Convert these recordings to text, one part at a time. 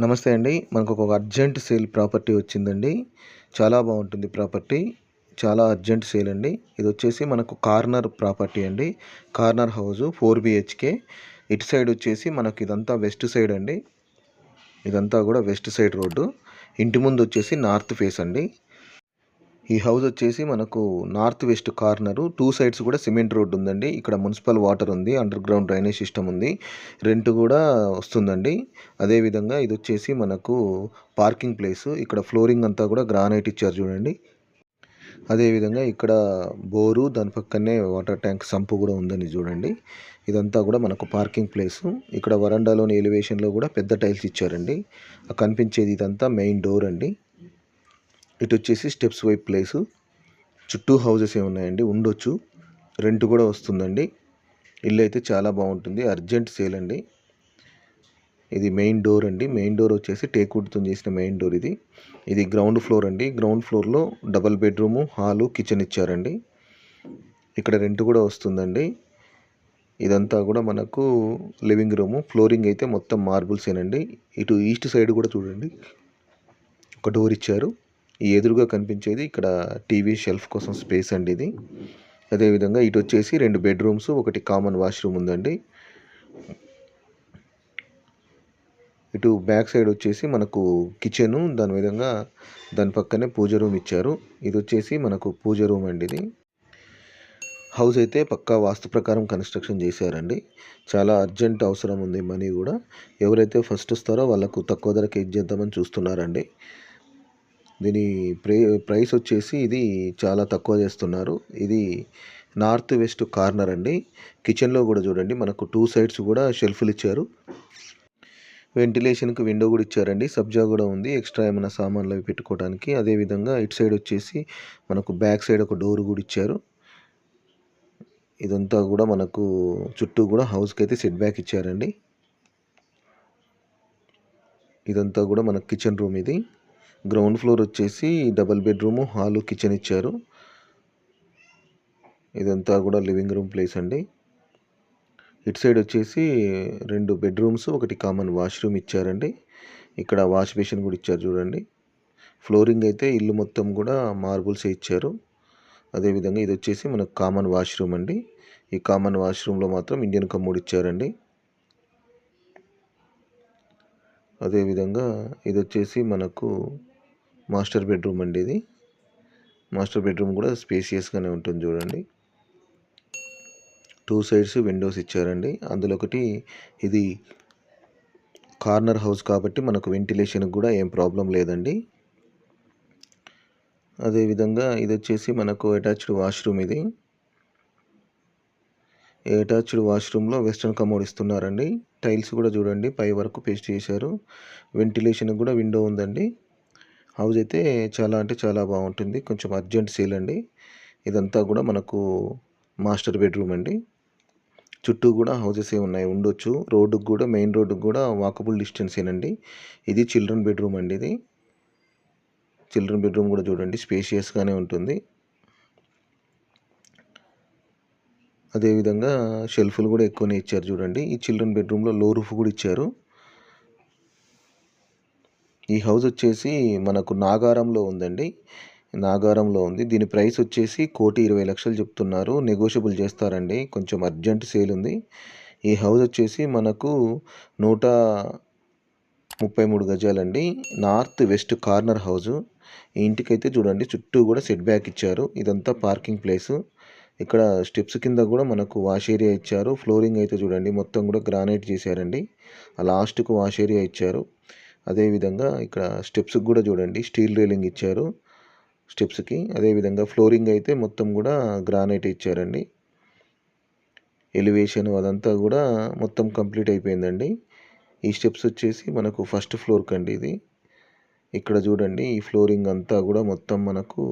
నమస్తే అండి. మనకు ఒక అర్జెంట్ సేల్ ప్రాపర్టీ వచ్చిందండి. చాలా బాగుంటుంది ప్రాపర్టీ. చాలా అర్జెంట్ సేల్ అండి. ఇది వచ్చేసి మనకు కార్నర్ ప్రాపర్టీ అండి. Corner house four BHK. ఇటు సైడ్ వచ్చేసి మనకి ఇదంతా వెస్ట్ సైడ్ అండి. ఇదంతా కూడా వెస్ట్ సైడ్ రోడ్డు. ఇంటి ముందు వచ్చేసి నార్త్ ఫేస్ అండి. ఈ హౌస్ వచ్చేసి మనకు north west corner. Two sides కూడా సిమెంట్ రోడ్ ఉందండి. ఇక్కడ మున్సిపల్ వాటర్ ఉంది. అండర్ గ్రౌండ్ డ్రైనేజ్ సిస్టమ్ ఉంది. రెంట్ కూడా వస్తుందండి. అదేవిధంగా ఇది వచ్చేసి మనకు పార్కింగ్ ప్లేస్. ఇక్కడ ఫ్లోరింగ్ అంతా కూడా గ్రానైట్ ఇచ్చారు చూడండి. అదేవిధంగా ఇక్కడ బోరు దాని పక్కనే వాటర్ ట్యాంక్ సంపు కూడా ఉందని చూడండి. ఇదంతా కూడా మనకు పార్కింగ్ ప్లేస్. ఇక్కడ వరండాలోని ఎలివేషన్లో కూడా పెద్ద టైల్స్ ఇచ్చారండి. కనిపించేది ఇదంతా మెయిన్ డోర్ అండి. ఇటు వచ్చేసి స్టెప్స్ వైపు ప్లేసు. చుట్టూ హౌజెస్ ఏ ఉన్నాయండి ఉండొచ్చు. రెంట్ కూడా వస్తుందండి. ఇల్లు అయితే చాలా బాగుంటుంది. అర్జెంట్ సేల్ అండి. ఇది మెయిన్ డోర్ అండి. మెయిన్ డోర్ వచ్చేసి టేక్వుడ్తో చేసిన మెయిన్ డోర్ ఇది. ఇది గ్రౌండ్ ఫ్లోర్ అండి. గ్రౌండ్ ఫ్లోర్లో డబల్ బెడ్రూము హాలు కిచెన్ ఇచ్చారండి. ఇక్కడ రెంట్ కూడా వస్తుందండి. ఇదంతా కూడా మనకు లివింగ్ రూము. ఫ్లోరింగ్ అయితే మొత్తం మార్బుల్సేనండి. ఇటు ఈస్ట్ సైడ్ కూడా చూడండి. ఒక డోర్ ఇచ్చారు. ఈ ఎదురుగా కనిపించేది ఇక్కడ టీవీ షెల్ఫ్ కోసం స్పేస్ అండి ఇది. అదేవిధంగా ఇటు వచ్చేసి రెండు బెడ్రూమ్స్ ఒకటి కామన్ వాష్రూమ్ ఉందండి. ఇటు బ్యాక్ సైడ్ వచ్చేసి మనకు కిచెను దాని విధంగా దాని పక్కనే పూజ రూమ్ ఇచ్చారు. ఇది వచ్చేసి మనకు పూజ రూమ్ అండి ఇది. హౌస్ అయితే పక్కా వాస్తు ప్రకారం కన్స్ట్రక్షన్ చేశారండి. చాలా అర్జెంట్ అవసరం ఉంది మనీ కూడా. ఎవరైతే ఫస్ట్ వస్తారో వాళ్ళకు తక్కువ ధరకి ఇచ్చేద్దామని చూస్తున్నారండి. దీని ప్రే ప్రైస్ వచ్చేసి ఇది చాలా తక్కువ చేస్తున్నారు. ఇది నార్త్ వెస్ట్ కార్నర్ అండి. కిచెన్లో కూడా చూడండి మనకు టూ సైడ్స్ కూడా షెల్ఫ్లు ఇచ్చారు. వెంటిలేషన్కి విండో కూడా ఇచ్చారండి. సబ్జా కూడా ఉంది. ఎక్స్ట్రా ఏమైనా సామాన్లు అవి పెట్టుకోవడానికి. అదేవిధంగా ఇటు సైడ్ వచ్చేసి మనకు బ్యాక్ సైడ్ ఒక డోర్ కూడా ఇచ్చారు. ఇదంతా కూడా మనకు చుట్టూ కూడా హౌస్కి అయితే సెట్ బ్యాక్ ఇచ్చారండి. ఇదంతా కూడా మన కిచెన్ రూమ్ ఇది. గ్రౌండ్ ఫ్లోర్ వచ్చేసి డబల్ బెడ్రూము హాలు కిచెన్ ఇచ్చారు. ఇదంతా కూడా లివింగ్ రూమ్ ప్లేస్ అండి. ఇటు సైడ్ వచ్చేసి రెండు బెడ్రూమ్స్ ఒకటి కామన్ వాష్రూమ్ ఇచ్చారండి. ఇక్కడ వాష్ బేసిన్ కూడా ఇచ్చారు చూడండి. ఫ్లోరింగ్ అయితే ఇల్లు మొత్తం కూడా మార్బుల్స్ ఇచ్చారు. అదేవిధంగా ఇది వచ్చేసి మనకు కామన్ వాష్రూమ్ అండి. ఈ కామన్ వాష్రూమ్లో మాత్రం ఇండియన్ కమ్మోడ్ ఇచ్చారండి. అదేవిధంగా ఇది వచ్చేసి మనకు మాస్టర్ బెడ్రూమ్ అండి ఇది. మాస్టర్ బెడ్రూమ్ కూడా స్పేసియస్గానే ఉంటుంది చూడండి. టూ సైడ్స్ విండోస్ ఇచ్చారండి. అందులో ఒకటి ఇది కార్నర్ హౌస్ కాబట్టి మనకు వెంటిలేషన్కి కూడా ఏం ప్రాబ్లం లేదండి. అదేవిధంగా ఇది వచ్చేసి మనకు అటాచ్డ్ వాష్రూమ్ ఇది. అటాచ్డ్ వాష్రూమ్లో వెస్ట్రన్ కమోడ్ ఇస్తున్నారండి. టైల్స్ కూడా చూడండి పై వరకు పేస్ట్ చేశారు. వెంటిలేషన్కి కూడా విండో ఉందండి. హౌస్ అయితే చాలా అంటే చాలా బాగుంటుంది. కొంచెం అర్జెంట్ సేల్ అండి. ఇదంతా కూడా మనకు మాస్టర్ బెడ్రూమ్ అండి. చుట్టూ కూడా హౌసెస్ ఏ ఉన్నాయి? ఉండొచ్చు. రోడ్డుకు కూడా మెయిన్ రోడ్డుకు కూడా వాకబుల్ డిస్టెన్సేనండి ఇది చిల్డ్రన్ బెడ్రూమ్ అండి ఇది. చిల్డ్రన్ బెడ్రూమ్ కూడా చూడండి. స్పేషియస్గానే ఉంటుంది. అదేవిధంగా షెల్ఫ్లు కూడా ఎక్కువనే ఇచ్చారు చూడండి. ఈ చిల్డ్రన్ బెడ్రూమ్లో లో రూఫ్ కూడా ఇచ్చారు. ఈ హౌస్ వచ్చేసి మనకు నాగారంలో ఉందండి. నాగారంలో ఉంది. దీని ప్రైస్ వచ్చేసి కోటి ఇరవై లక్షలు చెప్తున్నారు. నెగోషియబుల్ చేస్తారండి. కొంచెం అర్జెంట్ సేల్ ఉంది. ఈ హౌస్ వచ్చేసి మనకు నూట ముప్పై మూడు గజాలండి. నార్త్ వెస్ట్ కార్నర్ హౌజు ఈ ఇంటికైతే చూడండి చుట్టూ కూడా సెట్ బ్యాక్ ఇచ్చారు. ఇదంతా పార్కింగ్ ప్లేసు. ఇక్కడ స్టెప్స్ కింద కూడా మనకు వాష్ ఏరియా ఇచ్చారు. ఫ్లోరింగ్ అయితే చూడండి మొత్తం కూడా గ్రానైట్ చేశారండి. లాస్ట్కు వాష్ ఏరియా ఇచ్చారు. అదేవిధంగా ఇక్కడ స్టెప్స్కి కూడా చూడండి. స్టీల్ రైలింగ్ ఇచ్చారు స్టెప్స్కి అదేవిధంగా ఫ్లోరింగ్ అయితే మొత్తం కూడా గ్రానైట్ ఇచ్చారండి. ఎలివేషన్ అదంతా కూడా మొత్తం కంప్లీట్ అయిపోయిందండి. ఈ స్టెప్స్ వచ్చేసి మనకు ఫస్ట్ ఫ్లోర్ కండి ఇది. ఇక్కడ చూడండి ఈ ఫ్లోరింగ్ అంతా కూడా మొత్తం మనకు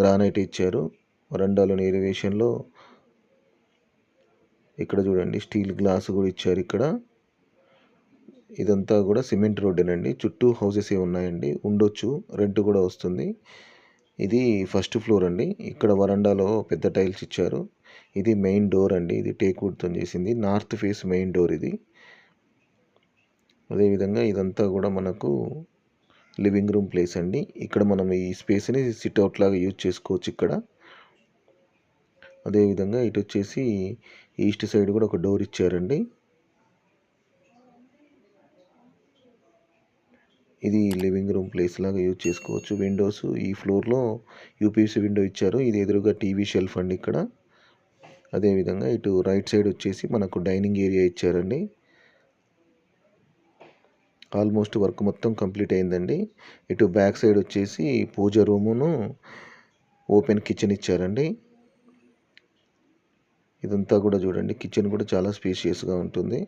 గ్రానైట్ ఇచ్చారు. వరండాలోని ఎలివేషన్లో ఇక్కడ చూడండి స్టీల్ గ్లాస్ కూడా ఇచ్చారు ఇక్కడ. ఇదంతా కూడా సిమెంట్ రోడ్డేనండి. చుట్టూ హౌసెస్ ఏ ఉన్నాయండి. ఉండొచ్చు. రెంట్ కూడా వస్తుంది. ఇది ఫస్ట్ ఫ్లోర్ అండి. ఇక్కడ వరండాలో పెద్ద టైల్స్ ఇచ్చారు. ఇది మెయిన్ డోర్ అండి. ఇది టేక్వుడ్తో చేసింది. నార్త్ ఫేస్ మెయిన్ డోర్ ఇది. అదేవిధంగా ఇదంతా కూడా మనకు లివింగ్ రూమ్ ప్లేస్ అండి. ఇక్కడ మనం ఈ స్పేస్ని సిట్ అవుట్ లాగా యూజ్ చేసుకోవచ్చు ఇక్కడ. అదేవిధంగా ఇటు వచ్చేసి ఈస్ట్ సైడ్ కూడా ఒక డోర్ ఇచ్చారండి. ఇది లివింగ్ రూమ్ ప్లేస్ లాగా యూజ్ చేసుకోవచ్చు. విండోస్ ఈ ఫ్లోర్లో యూపీసీ విండో ఇచ్చారు. ఇది ఎదురుగా టీవీ షెల్ఫ్ అండి ఇక్కడ. అదేవిధంగా ఇటు రైట్ సైడ్ వచ్చేసి మనకు డైనింగ్ ఏరియా ఇచ్చారండి. ఆల్మోస్ట్ వర్క్ మొత్తం కంప్లీట్ అయిందండి. ఇటు బ్యాక్ సైడ్ వచ్చేసి పూజ రూమును ఓపెన్ కిచెన్ ఇచ్చారండి. ఇదంతా కూడా చూడండి కిచెన్ కూడా చాలా స్పేషియస్గా ఉంటుంది.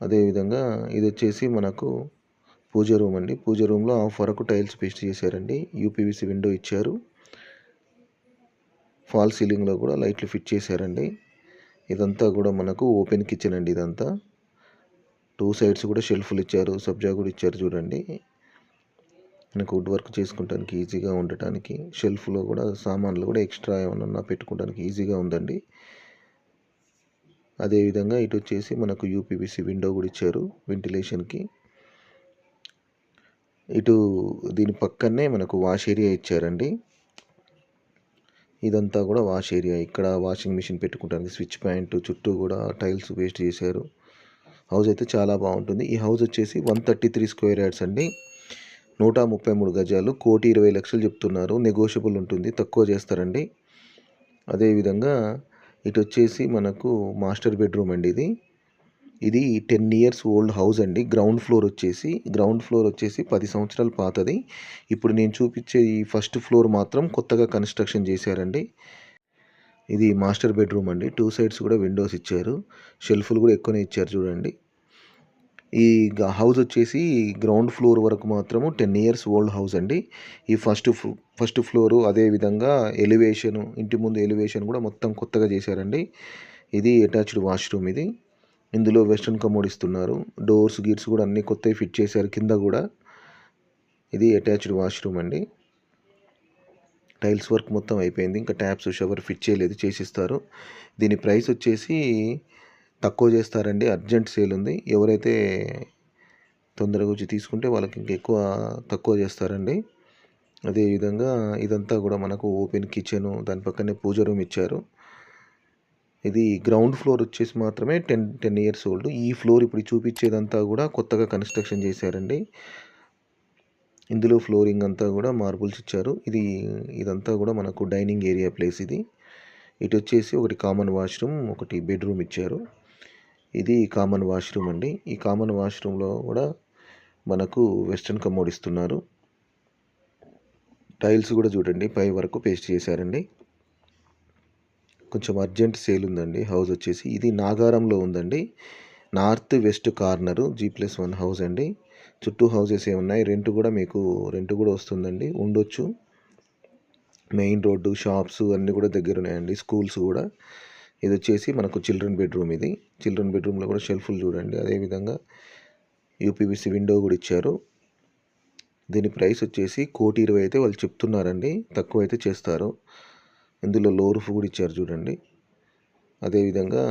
అదేవిధంగా ఇది వచ్చేసి మనకు పూజ రూమ్ అండి. పూజ రూమ్లో హాఫ్ వరకు టైల్స్ పేస్ట్ చేశారండి. యూపీవీసీ విండో ఇచ్చారు. ఫాల్ సీలింగ్లో కూడా లైట్లు ఫిట్ చేశారండి. ఇదంతా కూడా మనకు ఓపెన్ కిచెన్ అండి ఇదంతా. టూ సైడ్స్ కూడా షెల్ఫ్లు ఇచ్చారు. సబ్జా కూడా ఇచ్చారు చూడండి. మనకు వుడ్ వర్క్ చేసుకుంటానికి ఈజీగా ఉండటానికి షెల్ఫ్లో కూడా సామాన్లు కూడా ఎక్స్ట్రా ఏమన్నా పెట్టుకోవడానికి ఈజీగా ఉందండి. అదేవిధంగా ఇటు వచ్చేసి మనకు యూపీవీసీ విండో కూడా ఇచ్చారు. వెంటిలేషన్కి. ఇటు దీని పక్కనే మనకు వాష్ ఏరియా ఇచ్చారండి. ఇదంతా కూడా వాష్ ఏరియా. ఇక్కడ వాషింగ్ మిషన్ పెట్టుకుంటానికి స్విచ్ పాయింట్ చుట్టూ కూడా టైల్స్ వేస్ట్ చేశారు. హౌస్ అయితే చాలా బాగుంటుంది. ఈ హౌస్ వచ్చేసి one thirty three square yards అండి. నూట ముప్పై మూడు గజాలు. కోటి ఇరవై లక్షలు చెప్తున్నారు. నెగోషియబుల్ ఉంటుంది. తక్కువ చేస్తారండి. అదేవిధంగా ఇటు వచ్చేసి మనకు మాస్టర్ బెడ్రూమ్ అండి ఇది. ఇది టెన్ ఇయర్స్ ఓల్డ్ హౌస్ అండి. గ్రౌండ్ ఫ్లోర్ వచ్చేసి గ్రౌండ్ ఫ్లోర్ వచ్చేసి పది సంవత్సరాలు పాతది. ఇప్పుడు నేను చూపించే ఈ ఫస్ట్ ఫ్లోర్ మాత్రం కొత్తగా కన్స్ట్రక్షన్ చేశారండి. ఇది మాస్టర్ బెడ్రూమ్ అండి. టూ సైడ్స్ కూడా విండోస్ ఇచ్చారు. షెల్ఫ్లు కూడా ఎక్కువనే ఇచ్చారు చూడండి. ఈ హౌస్ వచ్చేసి గ్రౌండ్ ఫ్లోర్ వరకు మాత్రము టెన్ ఇయర్స్ ఓల్డ్ హౌస్ అండి. ఈ ఫస్ట్ ఫస్ట్ ఫ్లోరు అదేవిధంగా ఎలివేషను ఇంటి ముందు ఎలివేషన్ కూడా మొత్తం కొత్తగా చేశారండి. ఇది అటాచ్డ్ వాష్రూమ్ ఇది. ఇందులో వెస్ట్రన్ కమోడ్ ఇస్తున్నారు. డోర్స్ గీర్స్ కూడా అన్నీ కొత్తవి ఫిట్ చేశారు. కింద కూడా ఇది అటాచ్డ్ వాష్రూమ్ అండి. టైల్స్ వర్క్ మొత్తం అయిపోయింది. ఇంకా ట్యాప్స్ షవర్ ఫిట్ చేయలేదు చేసిస్తారు. దీని ప్రైస్ వచ్చేసి తక్కువ చేస్తారండి. అర్జెంట్ సేల్ ఉంది. ఎవరైతే తొందరగా వచ్చి తీసుకుంటే వాళ్ళకి ఇంకా ఎక్కువ తక్కువ చేస్తారండి. అదేవిధంగా ఇదంతా కూడా మనకు ఓపెన్ కిచెను దాని పక్కనే పూజ రూమ్ ఇచ్చారు. ఇది గ్రౌండ్ ఫ్లోర్ వచ్చేసి మాత్రమే టెన్ టెన్ ఇయర్స్ ఓల్డ్ ఈ ఫ్లోర్ ఇప్పుడు చూపించేదంతా కూడా కొత్తగా కన్స్ట్రక్షన్ చేశారండి. ఇందులో ఫ్లోరింగ్ అంతా కూడా మార్బుల్స్ ఇచ్చారు. ఇది ఇదంతా కూడా మనకు డైనింగ్ ఏరియా ప్లేస్ ఇది. ఇటు వచ్చేసి ఒకటి కామన్ వాష్రూమ్ ఒకటి బెడ్రూమ్ ఇచ్చారు. ఇది కామన్ వాష్రూమ్ అండి. ఈ కామన్ వాష్రూమ్లో కూడా మనకు వెస్ట్రన్ కమోడ్ ఇస్తున్నారు. టైల్స్ కూడా చూడండి పై వరకు పేస్ట్ చేశారండి. కొంచెం అర్జెంట్ సేల్ ఉందండి. హౌస్ వచ్చేసి ఇది నాగారంలో ఉందండి. North west corner G plus one house అండి. చుట్టూ హౌసెస్ ఏ ఉన్నాయి రెంట్ కూడా మీకు రెంట్ కూడా వస్తుందండి. ఉండొచ్చు. మెయిన్ రోడ్డు షాప్స్ అన్నీ కూడా దగ్గర ఉన్నాయండి. స్కూల్స్ కూడా. ఇది వచ్చేసి మనకు చిల్డ్రన్ బెడ్రూమ్ ఇది. చిల్డ్రన్ బెడ్రూమ్లో కూడా షెల్ఫ్లు చూడండి. అదేవిధంగా యూపీవీసీ విండో కూడా ఇచ్చారు. దీని ప్రైస్ వచ్చేసి కోటి ఇరవై అయితే వాళ్ళు చెప్తున్నారండి. తక్కువ అయితే చేస్తారు. ఇందులో లో రూఫ్ కూడా ఇచ్చారు చూడండి. అదేవిధంగా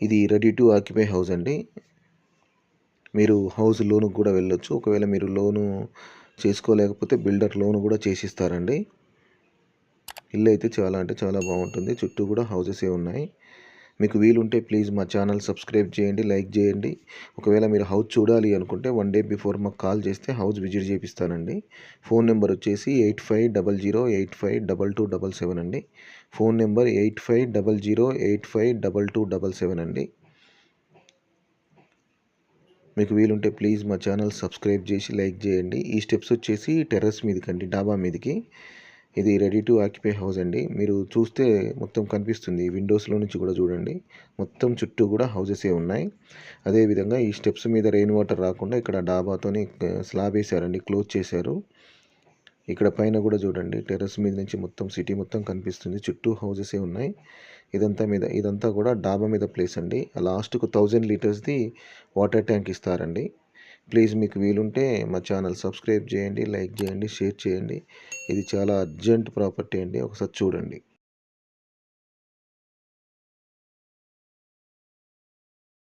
ఇది రెడీ టు ఆక్యుపై హౌస్ అండి. మీరు హౌస్ లోనుకు కూడా వెళ్ళొచ్చు. ఒకవేళ మీరు లోను చేసుకోలేకపోతే బిల్డర్ లోన్ కూడా చేసిస్తారండి. ఇల్లు అయితే చాలా అంటే చాలా బాగుంటుంది. చుట్టూ కూడా హౌసెస్ ఏ ఉన్నాయి. మీకు వీలుంటే ప్లీజ్ మా ఛానల్ సబ్స్క్రైబ్ చేయండి లైక్ చేయండి. ఒకవేళ మీరు హౌస్ చూడాలి అనుకుంటే వన్ డే బిఫోర్ మాకు కాల్ చేస్తే హౌస్ విజిట్ చేపిస్తానండి. ఫోన్ నెంబర్ వచ్చేసి eight five double zero eight five double two double seven అండి. Phone number eight five double zero eight five double two double seven అండి. మీకు వీలుంటే ప్లీజ్ మా channel subscribe చేసి లైక్ చేయండి. ఈ స్టెప్స్ వచ్చేసి టెర్రస్ మీదకండి డాబా మీదకి. ఇది రెడీ టు ఆక్యుపై హౌస్ అండి. మీరు చూస్తే మొత్తం కనిపిస్తుంది. విండోస్లో నుంచి కూడా చూడండి. మొత్తం చుట్టూ కూడా హౌజెసే ఉన్నాయి. అదేవిధంగా ఈ స్టెప్స్ మీద రెయిన్ వాటర్ రాకుండా ఇక్కడ డాబాతోని స్లాబ్ వేసారండి. క్లోజ్ చేశారు. ఇక్కడ పైన కూడా చూడండి. టెర్రస్ మీద నుంచి మొత్తం సిటీ మొత్తం కనిపిస్తుంది. చుట్టూ హౌజెసే ఉన్నాయి. ఇదంతా మీద ఇదంతా కూడా డాబా మీద ప్లేస్ అండి. లాస్ట్కు థౌజండ్ లీటర్స్ది వాటర్ ట్యాంక్ ఇస్తారండి. ప్లీజ్ మీకు వీలుంటే మా ఛానల్ సబ్స్క్రైబ్ చేయండి లైక్ చేయండి షేర్ చేయండి. ఇది చాలా అర్జెంట్ ప్రాపర్టీ అండి. ఒకసారి చూడండి.